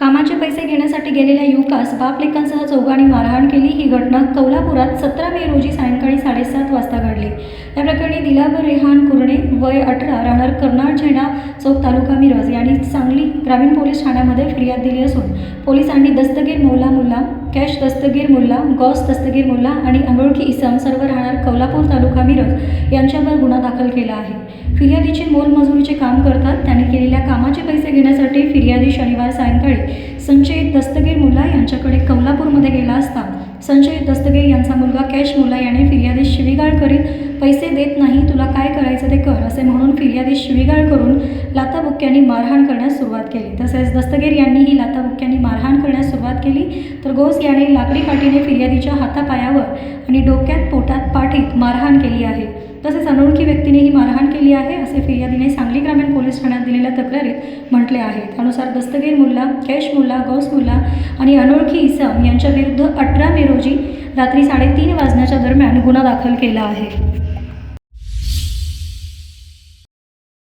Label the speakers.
Speaker 1: कामाचे पैसे घेण्यासाठी गेलेल्या युवकास बापलेकांसह चौघांनी मारहाण केली. ही घटना कौलापुरात सतरा मे रोजी सायंकाळी साडेसात वाजता या प्रकरणी दिलाबर रेहान कुरणे वय अठरा राहणार कर्नाळ झेंडा चौक तालुका मिरज यांनी सांगली ग्रामीण पोलीस ठाण्यामध्ये फिर्याद दिली असून पोलिसांनी दस्तगीर मौला मुल्ला कॅश दस्तगीर मुल्ला गॉस दस्तगीर मुल्ला आणि अनोळखी इसम सर्व राहणार कौलापूर तालुका मिरज यांच्यावर गुन्हा दाखल केला आहे. फिर्यादीचे मोलमजुरीचे काम करतात त्यांनी केलेल्या कामाचे पैसे घेण्यासाठी फिर्यादी शनिवार सायंकाळी संचयित दस्तगीर मुल्ला यांच्याकडे कौलापूरमध्ये गेला असता संचयित दस्तगीर यांचा मुलगा कॅश मुल्ला याने फिर्यादी शिवीगाळ करीत पैसे देत नाही तुला काय करायचं ते कर असे म्हणून फिर्यादी शिवीगाळ करून लाताबुक्क्यांनी मारहाण करण्यास सुरुवात केली. तसेच दस्तगीर यांनीही लाताबुक्क्यांनी मारहाण करण्यास सुरुवात केली. तर गोस याने लाकडी काठीने फिर्यादीच्या हातापायावर आणि डोक्यात पोटात पाठीत मारहाण केली आहे. तसेच अनोळखी व्यक्तीने ही मारहाण केली आहे असे फिर्यादीने सांगली ग्रामीण पोलीस ठाण्यात दिलेल्या तक्रारीत म्हटले आहे. त्यानुसार दस्तगीर मुल्ला कैश मुल्ला गौस मुल्ला आणि अनोळखी इसम यांच्या विरुद्ध अठरा मे रोजी रात्री साडेतीन वाजण्याच्या दरम्यान गुन्हा दाखल केला आहे.